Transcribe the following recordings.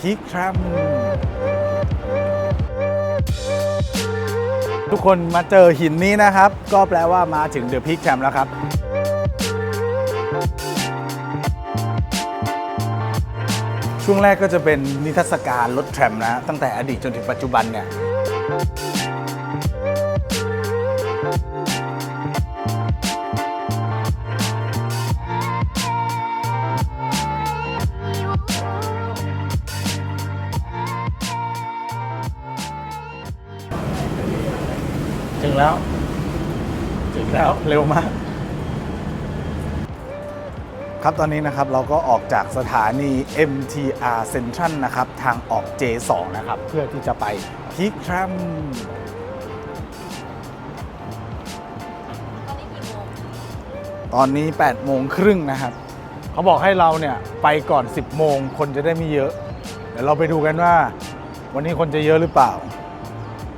Peak Tram ทุกคนมาเจอหินนี้นะครับ ก็แปลว่ามาถึงเดอะพีแคมแล้วครับ ช่วงแรกก็จะเป็นนิทรรศการรถแทรมนะฮะตั้งแต่อดีตจนถึงปัจจุบันเนี่ย แล้วเร็วมาก ครับตอนนี้นะครับเราก็ออกจากสถานี MTR Central นะครับ ทางออก J2 นะครับ เพื่อที่จะไป Peak Tram ตอนนี้8โมงครึ่งนะครับ เขาบอกให้เราเนี่ยไปก่อน 10 โมงคนจะได้ไม่เยอะ เดี๋ยวเราไปดูกันว่า วันนี้คนจะเยอะหรือเปล่า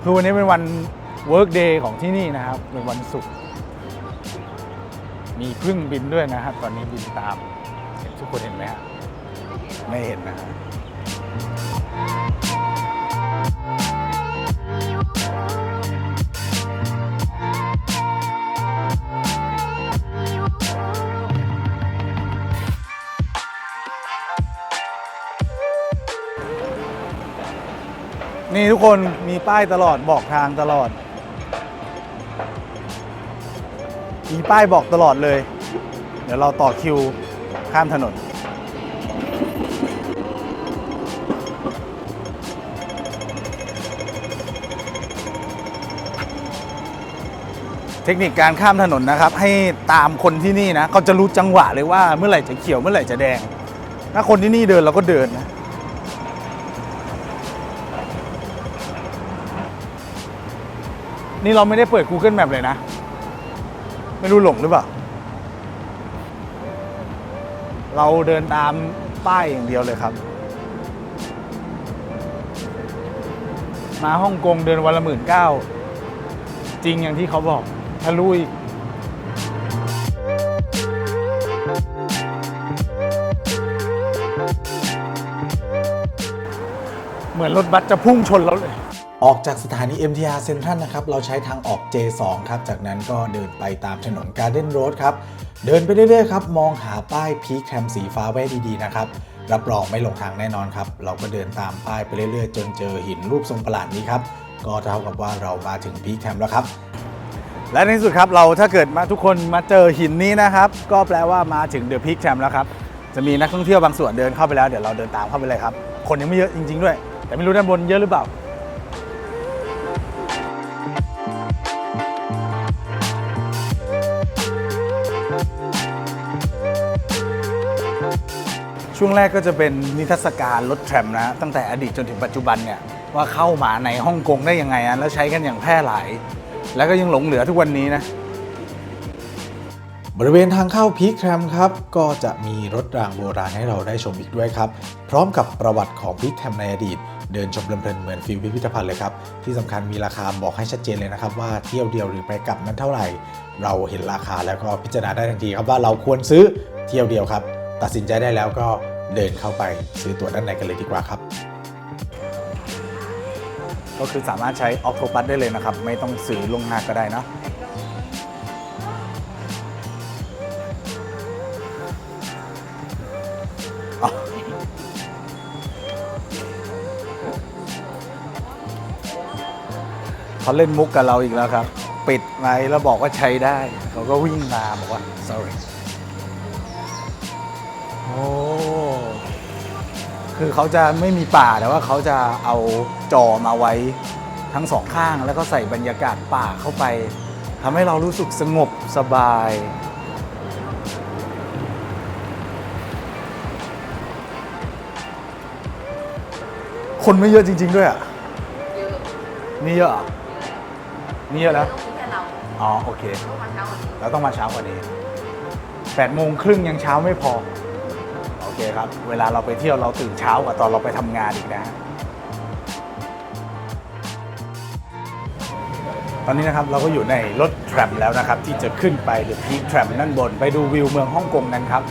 คือวันนี้เป็นวัน Work Day ของที่นี่นะครับ เป็นวันศุกร์ มีพึ่งบินด้วยนะครับ ตอนนี้บินตามเห็นทุกคนเห็นไหมฮะไม่เห็นนะฮะนี่ทุกคนมีป้ายตลอดบอกทางตลอด มีป้ายบอกตลอดเลย เดี๋ยวเราต่อคิวข้ามถนน เทคนิคการข้ามถนนนะครับ ให้ตามคนที่นี่นะเขาจะรู้จังหวะเลยว่าเมื่อไหร่จะเขียวเมื่อไหร่จะแดง ถ้าคนที่นี่เดินเราก็เดินนะนี่เราไม่ได้เปิด Google Map เลยนะ ไม่รู้หลงหรือเปล่า เราเดินตามป้ายอย่างเดียวเลยครับ มาฮ่องกงเดินวันละหมื่นเก้าจริงอย่างที่เขาบอกทะลุอีกเหมือนรถบัสจะพุ่งชนเราเลย ออกจากสถานี MTR Central นะครับ เราใช้ทางออก J2 ครับ จากนั้นก็เดินไปตามถนน Garden Road ครับ เดินไปเรื่อยๆครับ มองหาป้าย Peak Tram สีฟ้าไว้ดีๆนะครับ รับรองไม่หลงทางแน่นอนครับ เราก็เดินตามป้ายไปเรื่อยๆ จนเจอหินรูปทรงประหลาดนี้ครับ ก็เท่ากับว่าเรามาถึง Peak Tram แล้วครับ และในที่สุดครับเราถ้าเกิดมาทุกคนมาเจอหินนี้นะครับ ก็แปลว่ามาถึง The Peak Tram แล้วครับ จะมีนักท่องเที่ยวบางส่วนเดินเข้าไปแล้ว เดี๋ยวเราเดินตามเข้าไปเลยครับ คนยังไม่เยอะจริง ๆ ด้วย แต่ไม่รู้ด้านบนเยอะหรือเปล่า ช่วงแรกก็จะเป็นนิทรรศการรถแทรมนะตั้งแต่อดีตจนถึงปัจจุบันเนี่ยว่าเข้ามาในฮ่องกงได้ยังไงอะแล้วใช้กันอย่างแพร่หลาย แล้วก็ยังหลงเหลือทุกวันนี้นะบริเวณทางเข้าพีคแทรมครับก็จะมีรถรางโบราณให้เราได้ชมอีกด้วยครับ พร้อมกับประวัติของพีคแทรมในอดีต เดินชมเพลินเหมือนฟิลพิพิธภัณฑ์เลยครับ ที่สำคัญมีราคาบอกให้ชัดเจนเลยนะครับ ว่าเที่ยวเดียวหรือไปกลับนั้นเท่าไหร่ เราเห็นราคาแล้วก็พิจารณาได้ทันทีครับว่าเราควรซื้อเที่ยวเดียวครับ ตัดสินใจได้แล้วก็ เดินเข้าไปซื้อตั๋วด้านในกันเลยดีกว่าครับ ก็คือสามารถใช้ออ t โ p ปัสได้เลยนะครับ ไม่ต้องซื้อลวงหน้าก็ได้เนอะอ๋อเขาเล่นมุกกับเราอีกแล้วครับ ปิดไว้แล้วบอกว่าใช้ได้ เขาก็วิ่งมาบอกว่า sorry โอ้ คือเขาจะไม่มีป่าแต่ว่าเขาจะเอาจอมาไว้ทั้งสองข้าง แล้วก็ใส่บรรยากาศป่าเข้าไปทำให้เรารู้สึกสงบสบาย คนไม่เยอะจริง ๆ ด้วยอะนี่เยอะเหรอนี่เยอะแล้วอ๋อโอเคต้องมาเช้ากว่านี้เราต้องมาเช้ากว่านี้แปดโมงครึ่งยังเช้าไม่พอ เคครับ เวลาเราไปเที่ยวเราตื่นเช้ากว่าตอนเราไปทำงานอีกนะ ตอนนี้นะครับเราก็อยู่ในรถแทรมแล้วนะครับ ที่จะขึ้นไปเดอพีคแทรมด้านบน ไปดูวิวเมืองฮ่องกงนั้นครับ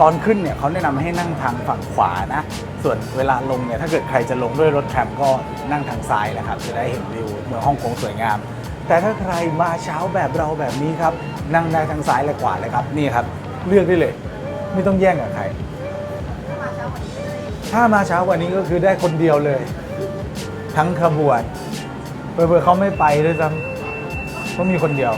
ตอนขึ้นเนี่ยเขาแนะนำให้นั่งทางฝั่งขวานะ ส่วนเวลาลงเนี่ยถ้าเกิดใครจะลงด้วยรถแทรมก็นั่งทางซ้ายแหละครับ จะได้เห็นวิวเมืองฮ่องกงสวยงามแต่ถ้าใครมาเช้าแบบเราแบบนี้ครับ นั่งได้ทางซ้ายและขวาเลยครับ นี่ครับ เลือกได้เลย ไม่ต้องแย่งกับใคร ถ้ามาเช้ากว่านี้ก็คือได้คนเดียวเลย ทั้งขบวนเพื่อๆเขาไม่ไปด้วยซ้ำก็มีคนเดียว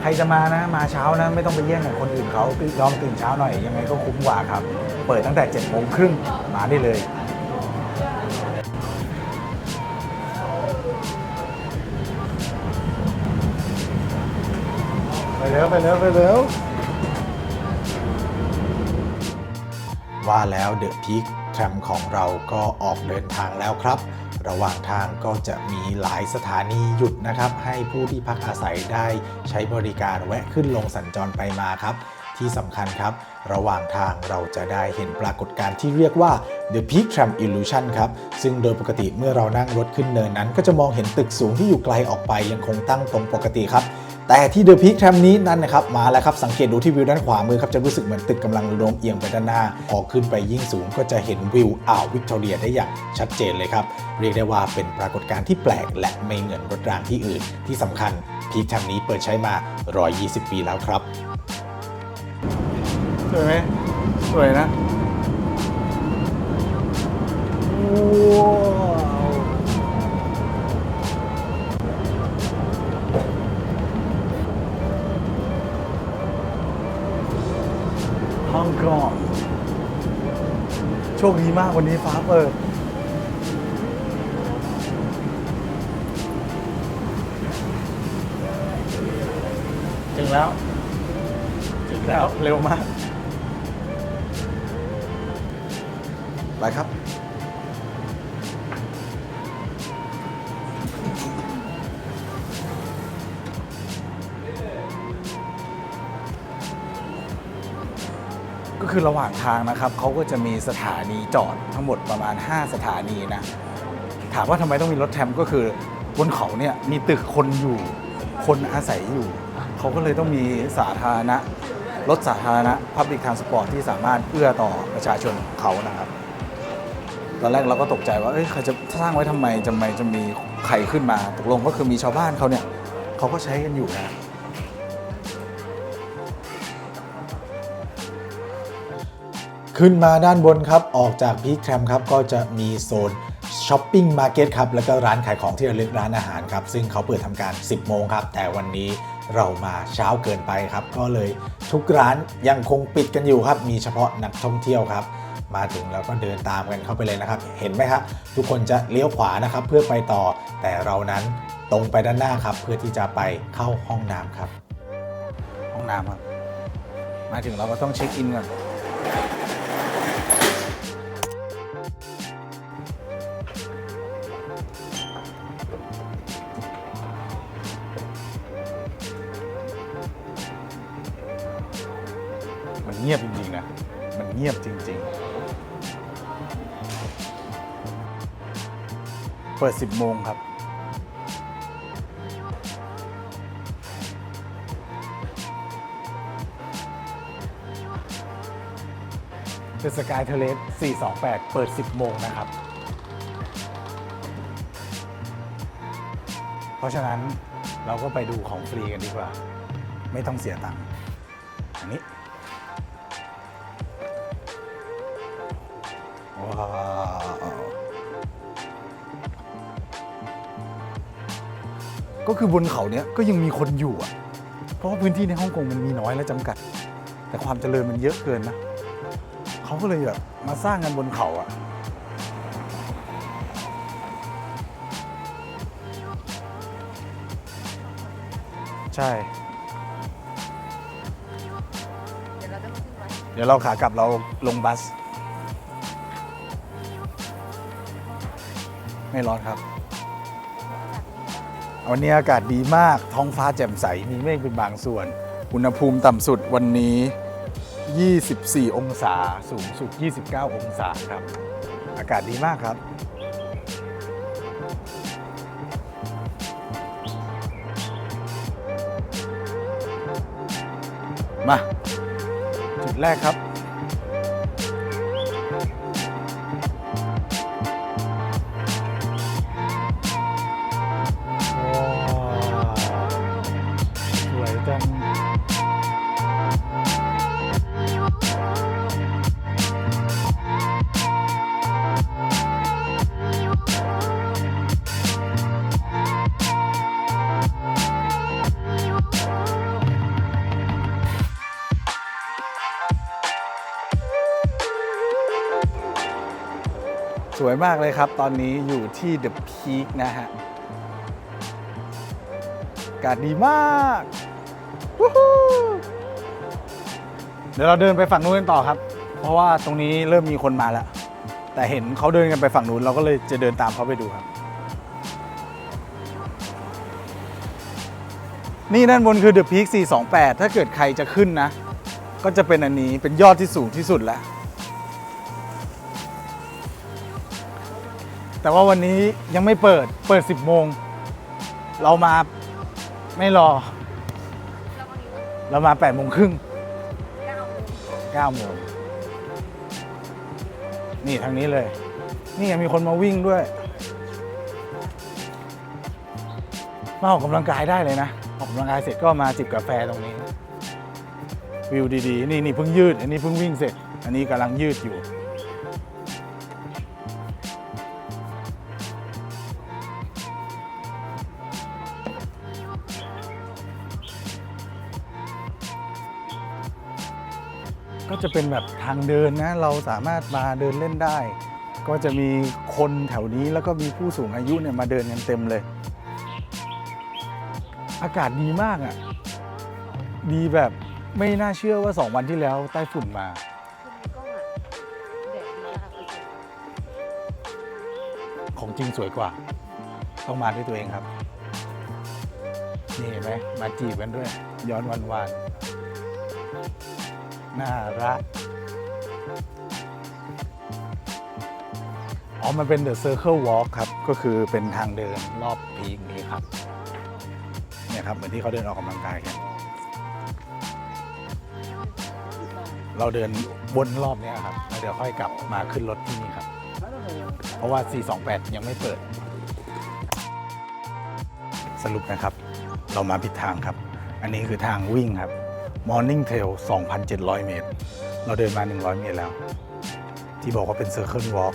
ใครจะมานะ มาเช้านะ ไม่ต้องไปแย่งกับคนอื่นเขายอมตื่นเช้าหน่อย ยังไงก็คุ้มกว่าครับ เปิดตั้งแต่7จ็ดโมงครึ่งมาได้เลยไปเร็วไปเร็วไปเร็ว แล้วเดอะพีคแทรมของเราก็ออกเดินทางแล้วครับ ระหว่างทางก็จะมีหลายสถานีหยุดนะครับ ให้ผู้ที่พักอาศัยได้ใช้บริการแวะขึ้นลงสัญจรไปมาครับ ที่สำคัญครับ ระหว่างทางเราจะได้เห็นปรากฏการณ์ที่เรียกว่า The Peak Tram Illusion ครับ ซึ่งโดยปกติเมื่อเรานั่งรถขึ้นเนินนั้น ก็จะมองเห็นตึกสูงที่อยู่ไกลออกไปยังคงตั้งตรงปกติครับ แต่ที่ The Peak Tram นี้นั่นนะครับมาแล้วครับสังเกตดูที่วิวด้านขวามือครับจะรู้สึกเหมือนตึกกำลังโน้มเอียงไปด้านหน้า พอขึ้นไปยิ่งสูงก็จะเห็นวิวอ่าววิกตอเรียได้อย่างชัดเจนเลยครับ เรียกได้ว่าเป็นปรากฏการณ์ที่แปลกและไม่เหมือนรถรางที่อื่น ที่สำคัญ Peak Tram นี้เปิดใช้มา 120 ปีแล้วครับ สวยไหมสวยนะ โชคดีมากวันนี้ฟ้าเปิด ถึงแล้ว ถึงแล้ว เร็วมาก ไปครับ คือระหว่างทางนะครับเขาก็จะมีสถานีจอดทั้งหมดประมาณ 5 สถานีนะถามว่าทำไมต้องมีรถแทมก็คือบนเขาเนี่ยมีตึกคนอยู่ คนอาศัยอยู่ เขาก็เลยต้องมีสาธารณะรถสาธารณะ Public Transport ที่สามารถเอื้อต่อประชาชนเขานะครับ ตอนแรกเราก็ตกใจว่าเอ้ยเขาจะสร้างไว้ทำไมจะไมจะมีใครขึ้นมาตกลงก็คือมีชาวบ้านเขาเนี่ยเขาก็ใช้กันอยู่นะ ขึ้นมาด้านบนครับออกจากพีคแทรมครับก็จะมีโซนช้อปปิ้งมาร์เก็ตครับแล้วก็ร้านขายของที่ระลึกร้านอาหารครับซึ่งเขาเปิดทำการ 10 โมงครับ แต่วันนี้เรามาเช้าเกินไปครับ ก็เลยทุกร้านยังคงปิดกันอยู่ครับ มีเฉพาะนักท่องเที่ยวครับ มาถึงแล้วก็เดินตามกันเข้าไปเลยนะครับ เห็นไหมครับทุกคนจะเลี้ยวขวานะครับ เพื่อไปต่อแต่เรานั้นตรงไปด้านหน้าครับ เพื่อที่จะไปเข้าห้องน้ำครับ ห้องน้ำครับ มาถึงเราก็ต้องเช็คอินก่อน ยบจริง ๆ เปิด 10 โมงครับ เป็นสกายเทเลส428 เปิด 10 โมงนะครับ เพราะฉะนั้นเราก็ไปดูของฟรีกันดีกว่า ไม่ต้องเสียตังค์ คือบนเขาเนี้ยก็ยังมีคนอยู่อะ เพราะว่าพื้นที่ในฮ่องกงมันมีน้อยและจำกัด แต่ความเจริญมันเยอะเกินนะเขาก็เลยแบบมาสร้างกันบนเขาอะใช่ เดี๋ยวเราขากลับเราลงบัส ไม่ร้อนครับ วันนี้อากาศดีมาก ท้องฟ้าแจ่มใส มีเมฆเป็นบางส่วน อุณหภูมิต่ำสุดวันนี้ 24 องศา สูงสุด 29 องศาครับ อากาศดีมากครับ มา จุดแรกครับ วยมากเลยครับ ตอนนี้อยู่ที่เดอะพีคนะฮะอากาศดีมากเดี๋ยวเราเดินไปฝั่งนู้นกันต่อครับ เพราะว่าตรงนี้เริ่มมีคนมาแล้ว แต่เห็นเขาเดินกันไปฝั่งนู้นเราก็เลยจะเดินตามเขาไปดูครับ นี่ด้านบนคือเดอะพีค428 ถ้าเกิดใครจะขึ้นนะ ก็จะเป็นอันนี้เป็นยอดที่สูงที่สุดแล้ว แต่ว่าวันนี้ยังไม่เปิดเปิด 10 โมง เรามาไม่รอ เรามา8โมงครึ่ง9โมงนี่ทางนี้เลย นี่ยังมีคนมาวิ่งด้วย มาออกกำลังกายได้เลยนะ ออกกำลังกายเสร็จก็มาจิบกาแฟตรงนี้ วิวดีๆ นี่นี่เพิ่งยืด อันนี้เพิ่งวิ่งเสร็จ อันนี้กำลังยืดอยู่ ก็จะเป็นแบบทางเดินนะ เราสามารถมาเดินเล่นได้ ก็จะมีคนแถวนี้แล้วก็มีผู้สูงอายุเนี่ยมาเดินกันเต็มเลย อากาศดีมากอะ่ะ ดีแบบไม่น่าเชื่อว่า 2 วันที่แล้วใต้ฝุ่นมา ของจริงสวยกว่า ต้องมาด้วยตัวเองครับ นี่เห็นไหมมาจีบกันด้วย ย้อนวันวาน น่ารัก อ๋อ มันเป็น The Circle Walk ครับ ก็คือเป็นทางเดินรอบพีคนี้ครับ เนี่ยครับ เหมือนที่เขาเดินออกกำลังกายกันเราเดินวนรอบนี้ครับแล้วเดี๋ยวค่อยกลับมาขึ้นรถที่นี่ครับ เพราะว่า 428 ยังไม่เปิด สรุปนะครับ เรามาผิดทางครับ อันนี้คือทางวิ่งครับ Morning Trail 2,700 เมตร เราเดินมา 100 เมตรแล้ว ที่บอกว่าเป็น Circle Walk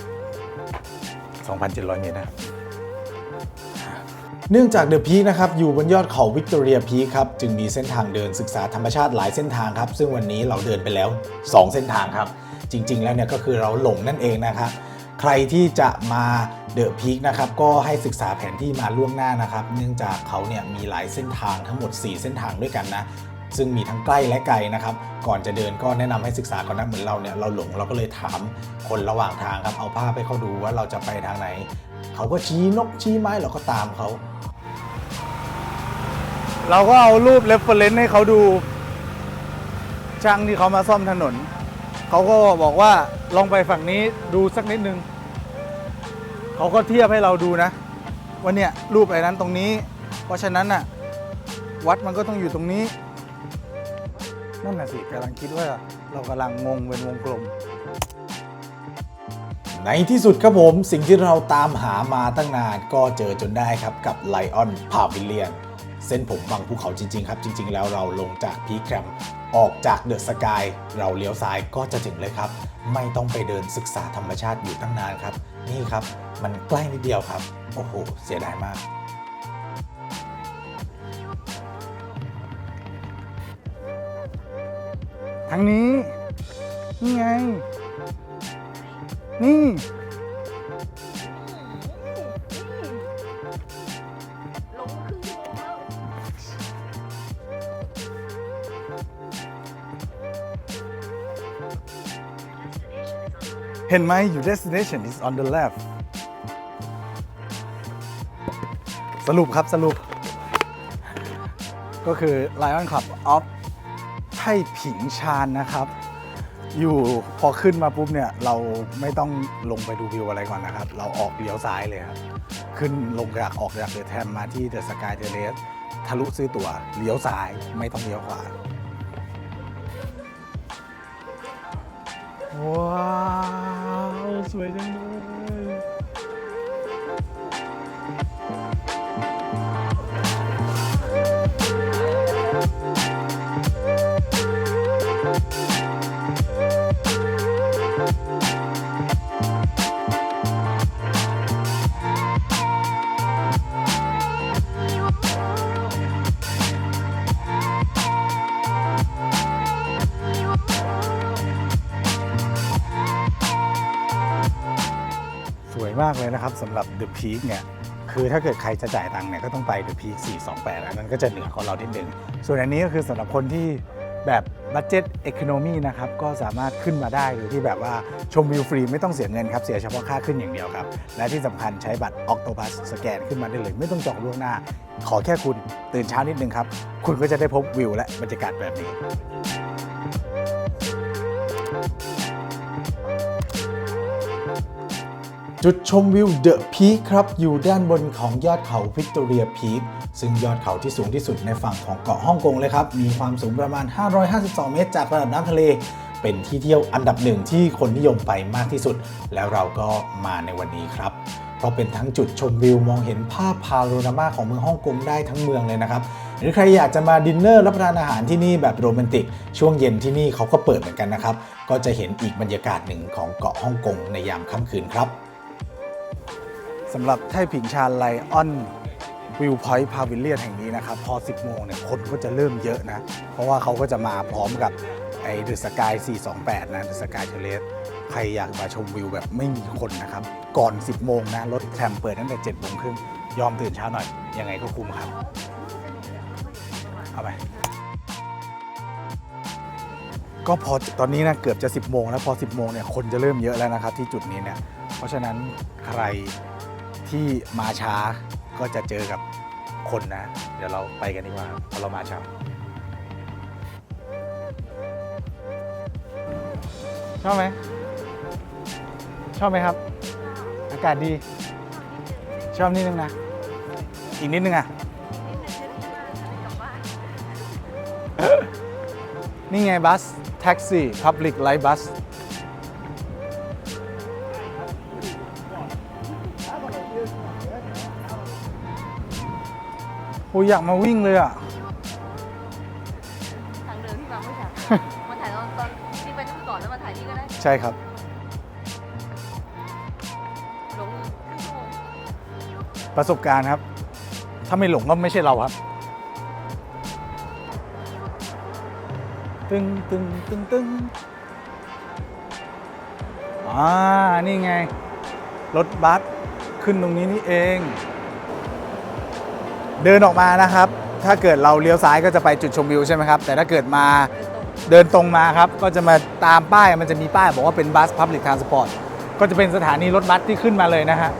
2,700 เมตรนะครับเนื่องจากเดอะพีคนะครับอยู่บนยอดเขาวิกตอเรียพีคครับจึงมีเส้นทางเดินศึกษาธรรมชาติหลายเส้นทางครับ ซึ่งวันนี้เราเดินไปแล้ว 2 เส้นทางครับ จริง ๆ แล้วเนี่ยก็คือเราหลงนั่นเองนะครับใครที่จะมาเดอะพีคนะครับก็ให้ศึกษาแผนที่มาล่วงหน้านะครับ เนื่องจากเขาเนี่ยมีหลายเส้นทางทั้งหมด 4 เส้นทางด้วยกันนะ ซึ่งมีทั้งใกล้และไกลนะครับ ก่อนจะเดินก็แนะนำให้ศึกษาก่อนนะเหมือนเราเนี่ยเราหลงเราก็เลยถามคนระหว่างทางครับ เอาภาพให้เขาดูว่าเราจะไปทางไหน เขาก็ชี้นกชี้ไม้เราก็ตามเขา เราก็เอารูปเรฟเฟรนซ์ให้เขาดู ช่างที่เขามาซ่อมถนน เขาก็บอกว่าลองไปฝั่งนี้ดูสักนิดนึง เขาก็เทียบให้เราดูนะว่าเนี่ยรูปไอ้นั้นตรงนี้ เพราะฉะนั้นน่ะวัดมันก็ต้องอยู่ตรงนี้ นั่นน่ะสิกำลังคิดว่าเรากำลังงงเป็นวงกลม ในที่สุดครับผมสิ่งที่เราตามหามาตั้งนานก็เจอจนได้ครับกับไลออนพาวิเลียนเส้นผมบังภูเขาจริง ๆ ครับ จริง ๆ แล้วเราลงจากพีแคมออกจากเดอะสกายเราเลี้ยวซ้ายก็จะถึงเลยครับ ไม่ต้องไปเดินศึกษาธรรมชาติอยู่ตั้งนานครับ นี่ครับ มันใกล้นิดเดียวครับ โอ้โห เสียดายมาก ทางนี้ นี่ไง นี่ ลงครึ่งชั่วโมงแล้วเห็นไหม your destination is on the left สรุปครับสรุป ก็คือ Lion Club of ไท่ผิงชานนะครับ อยู่พอขึ้นมาปุ๊บเนี่ยเราไม่ต้องลงไปดูวิวอะไรก่อนนะครับ เราออกเลี้ยวซ้ายเลยครับขึ้นลงจากออกจากเดอะแทมมาที่เดอะสกายเทเลสทะลุซื้อตั๋วเลี้ยวซ้ายไม่ต้องเลี้ยวขวาว้าว สวยจังเลย เลยนะครับสำหรับ The Peak เนี่ยคือถ้าเกิดใครจะจ่ายตังค์เนี่ยก็ต้องไป The Peak 428 อันนั้นก็จะเหนือของเราทีหนึ่งส่วนอันนี้ก็คือสำหรับคนที่แบบบั d เจ็ตเอ o n o มีนะครับก็สามารถขึ้นมาได้โดยที่แบบว่าชมวิวฟรีไม่ต้องเสียเงินครับ เสียเฉพาะค่าขึ้นอย่างเดียวครับ และที่สำคัญใช้บัตร Octopus สแกนขึ้นมาได้เลย ไม่ต้องจองล่วงหน้า ขอแค่คุณตื่นเช้านิดนึงครับ คุณก็จะได้พบวิวและบรรยากาศแบบนี้ จุดชมวิวเดอะพีคครับ อยู่ด้านบนของยอดเขาวิกตอเรียพีคซึ่งยอดเขาที่สูงที่สุดในฝั่งของเกาะฮ่องกงเลยครับ มีความสูงประมาณ 552 เมตรจากระดับน้ำทะเล เป็นที่เที่ยวอันดับหนึ่งที่คนนิยมไปมากที่สุด แล้วเราก็มาในวันนี้ครับเพราะเป็นทั้งจุดชมวิวมองเห็นภาพพาโรนามาของเมืองฮ่องกงได้ทั้งเมืองเลยนะครับ หรือใครอยากจะมาดินเนอร์รับประทานอาหารที่นี่แบบโรแมนติก ช่วงเย็นที่นี่เขาก็เปิดเหมือนกันนะครับ ก็จะเห็นอีกบรรยากาศหนึ่งของเกาะฮ่องกงในยามค่ำคืนครับ สำหรับไทผิงชาไลออนวิวพอยต์พาวิเลียนแห่งนี้นะครับ พอ 10 โมงเนี่ยคนก็จะเริ่มเยอะนะ เพราะว่าเขาก็จะมาพร้อมกับไอ้เดอะสกาย 428 นะเดอะสกายเทเลสใครอยากมาชมวิวแบบไม่มีคนนะครับ ก่อน 10 โมงนะ รถแทรมเปิดตั้งแต่7โมงครึ่งยอมตื่นเช้าหน่อย ยังไงก็คุ้มครับ เอาไป ก็พอตอนนี้นะเกือบจะ 10 โมงแล้วพอ 10 โมงเนี่ยคนจะเริ่มเยอะแล้วนะครับที่จุดนี้เนี่ยเพราะฉะนั้นใคร ที่มาช้าก็จะเจอกับคนนะ เดี๋ยวเราไปกันดีกว่าเพราะเรามาช้าชอบไหมชอบไหมครับ อากาศดี ชอบนิดนึงนะ อีกนิดนึงอะ นี่ไงบัส แท็กซี่ Public Light Bus โอ้ยอยากมาวิ่งเลยอะ ทางเดินที่บางไม่ถ่ายมาถ่ายตอนตอนที่ไปนู่นก่อนแล้วมาถ่ายนี่ก็ได้ใช่ครับ หลงครึ่งชั่วโมงประสบการณ์ครับ ถ้าไม่หลงก็ไม่ใช่เราครับ ตึงตึงตึงตึงอ่า นี่ไง รถบัสขึ้นตรงนี้นี่เอง เดินออกมานะครับ ถ้าเกิดเราเลี้ยวซ้ายก็จะไปจุดชมวิวใช่ไหมครับ แต่ถ้าเกิดมาเดินตรงมาครับ ก็จะมาตามป้ายมันจะมีป้ายบอกว่าเป็นบัสพับลิกทางสปอร์ตก็จะเป็นสถานีรถบัสที่ขึ้นมาเลยนะฮะ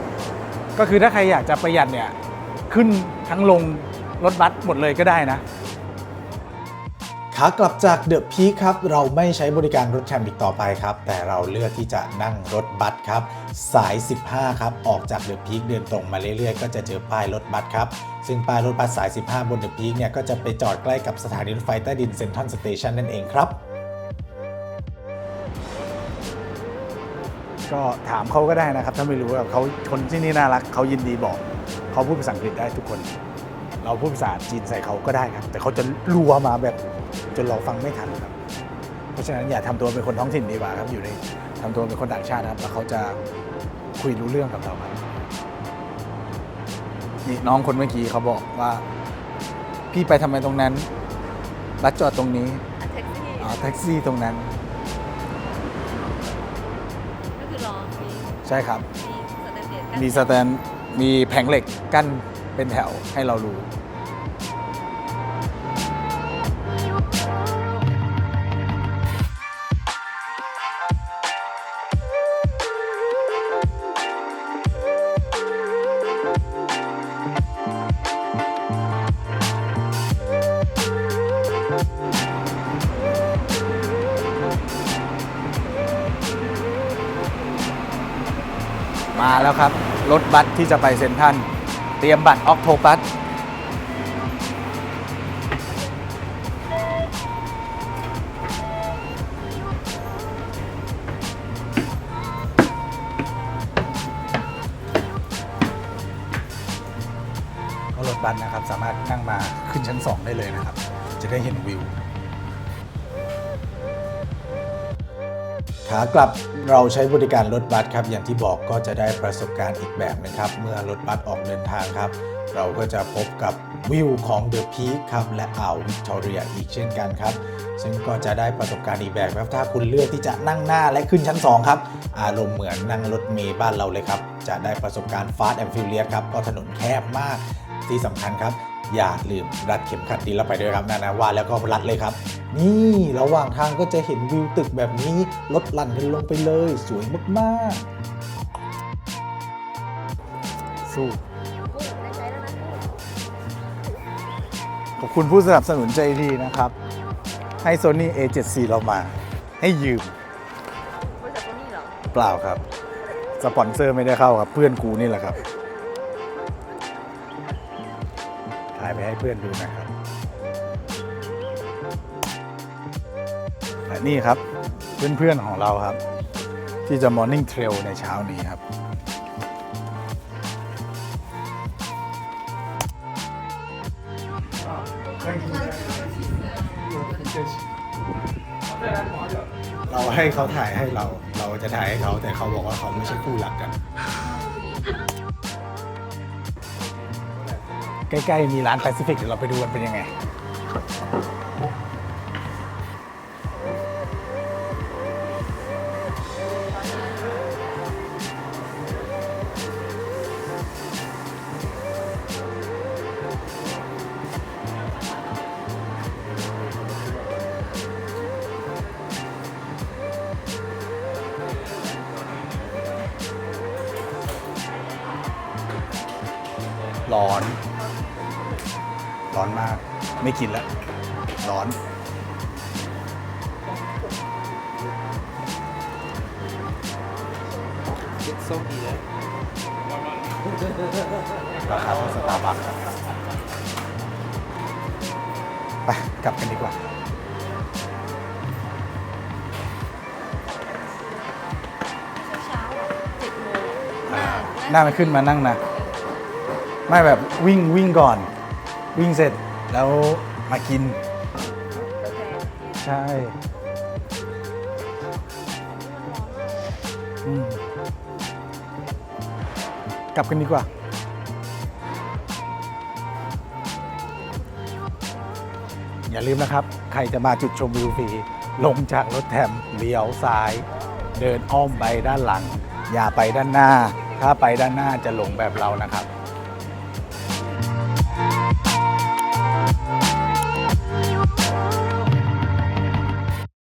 ก็คือถ้าใครอยากจะประหยัดเนี่ย ขึ้นทั้งลงรถบัสหมดเลยก็ได้นะ ขากลับจากเดอะพีครับ เราไม่ใช้บริการรถแทรมอีกต่อไปครับ แต่เราเลือกที่จะนั่งรถบัสครับ สาย 15 ครับ ออกจากเดอะพีคเดินตรงมาเรื่อยๆ ก็จะเจอป้ายรถบัสครับ ซึ่งป้ายรถบัสสาย 15 บนเดอะพีคเนี่ย ก็จะไปจอดใกล้กับสถานีรถไฟใต้ดินเซ็นทรัลสเตชันนั่นเองครับ ก็ถามเขาก็ได้นะครับ ถ้าไม่รู้ว่าเขาคนที่นี่น่ารักเขายินดีบอกเขาพูดภาษาอังกฤษได้ทุกคน เราพูดภาษาจีนใส่เขาก็ได้ครับ แต่เขาจะรัวมาแบบจนเราฟังไม่ทันครับ เพราะฉะนั้นอย่าทำตัวเป็นคนท้องถิ่นดีกว่าครับอยู่ในทำตัวเป็นคนต่างชาตินะครับแล้วเขาจะคุยรู้เรื่องกับเราครับนี่น้องคนเมื่อกี้เขาบอกว่า พี่ไปทำไมตรงนั้นบัสจอดตรงนี้อะแท็กซี่อ๋อแท็กซี่ตรงนั้นก็คือรอมีใช่ครับมีสแตนเดร์ดกั้นมีสแตนมีแผงเหล็กกั้น เป็นแถวให้เรารู้มาแล้วครับ รถบัสที่จะไปเซ็นทรัล รียมบัตรออกโทปัสรถบัสนะครับ สามารถนั่งมาขึ้นชั้น 2 ได้เลยนะครับ จะได้เห็นวิวขากลับ เราใช้บริการรถบัสครับอย่างที่บอกก็จะได้ประสบการณ์อีกแบบนะครับ เมื่อรถบัสออกเดินทางครับ เราก็จะพบกับวิวของเดอะพีคครับและอ่าววิกตอเรียอีกเช่นกันครับ ซึ่งก็จะได้ประสบการณ์อีกแบบครับถ้าคุณเลือกที่จะนั่งหน้าและขึ้นชั้น 2 ครับ อารมณ์เหมือนนั่งรถเมล์บ้านเราเลยครับ จะได้ประสบการณ์ฟาสต์แอนด์ฟิวเลียครับเพราะถนนแคบมากที่สำคัญครับ อย่าลืมรัดเข็มขัดดีแล้วไปด้วยครับนานาว่าแล้วก็รัดเลยครับ นี่ระหว่างทางก็จะเห็นวิวตึกแบบนี้รถลั่นกันลงไปเลย สวยมากๆ สู้กุ้งได้ใช้แล้วนะกุ้งขอบคุณผู้สนับสนุนใจดีนะครับ ให้ Sony A7C เรามา ให้ยืมบริษัทตัวนี้เหรอ เปล่าครับ สปอนเซอร์ไม่ได้เข้าครับ เพื่อนกูนี่แหละครับายไปให้เพื่อนดูนะครับ และนี่ครับเพื่อนๆของเราครับ ที่จะ Morning Trail ในเช้านี้ครับเราให้เขาถ่ายให้เรา เราจะถ่ายให้เขาแต่เขาบอกว่าเขาไม่ใช่คู่รักกัน ใกล้ ๆ มีร้านแปซิฟิกเดี๋ยวเราไปดูกันเป็นยังไง ไม่กินแล้วร้อนราคาของสตาร์บัคไปกลับกันดีกว่า เช้าๆอะเจ็ดโมงอ่าหน้ามันขึ้นมานั่งนะ ไม่แบบวิ่งวิ่งก่อน วิ่งเสร็จ แล้วมากิน ใช่กลับกันดีกว่า อย่าลืมนะครับ ใครจะมาจุดชมวิวฟรีลงจากรถแทมเลี้ยวซ้าย เดินอ้อมไปด้านหลัง อย่าไปด้านหน้า ถ้าไปด้านหน้าจะหลงแบบเรานะครับ